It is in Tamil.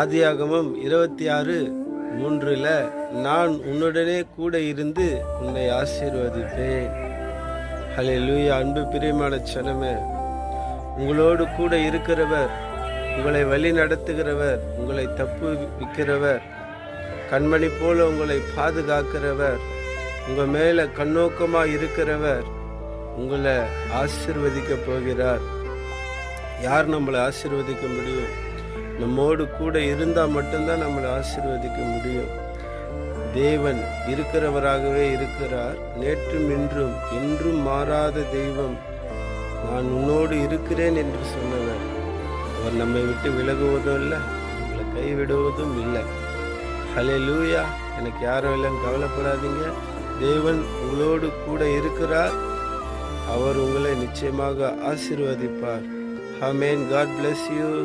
ஆதியாகமம் இருபத்தி ஆறு மூன்றில் நான் உன்னுடனே கூட இருந்து உன்னை ஆசீர்வதிப்பேன். ஹலே லூயா அன்பு பிரியமான சனமே உங்களோடு கூட இருக்கிறவர் உங்களை வழி நடத்துகிறவர் உங்களை தப்பு விற்கிறவர் கண்மணி போல உங்களை பாதுகாக்கிறவர் உங்கள் மேலே கண்ணோக்கமாக இருக்கிறவர் உங்களை ஆசிர்வதிக்க போகிறார். யார் நம்மளை ஆசிர்வதிக்க முடியும்? நம்மோடு கூட இருந்தால் மட்டும்தான் நம்மளை ஆசிர்வதிக்க முடியும். தேவன் இருக்கிறவராகவே இருக்கிறார். நேற்றும் இன்றும் என்றும் மாறாத தெய்வம். நான் உன்னோடு இருக்கிறேன் என்று சொன்னவர். அவர் நம்மை விட்டு விலகுவதும் இல்லை நம்மளை கைவிடுவதும் இல்லை. ஹலே லூயா எனக்கு யாரும் இல்லைன்னு கவலைப்படாதீங்க. தேவன் உங்களோடு கூட இருக்கிறார். அவர் உங்களை நிச்சயமாக ஆசீர்வதிப்பார். ஹமேன் காட் பிளஸ் யூ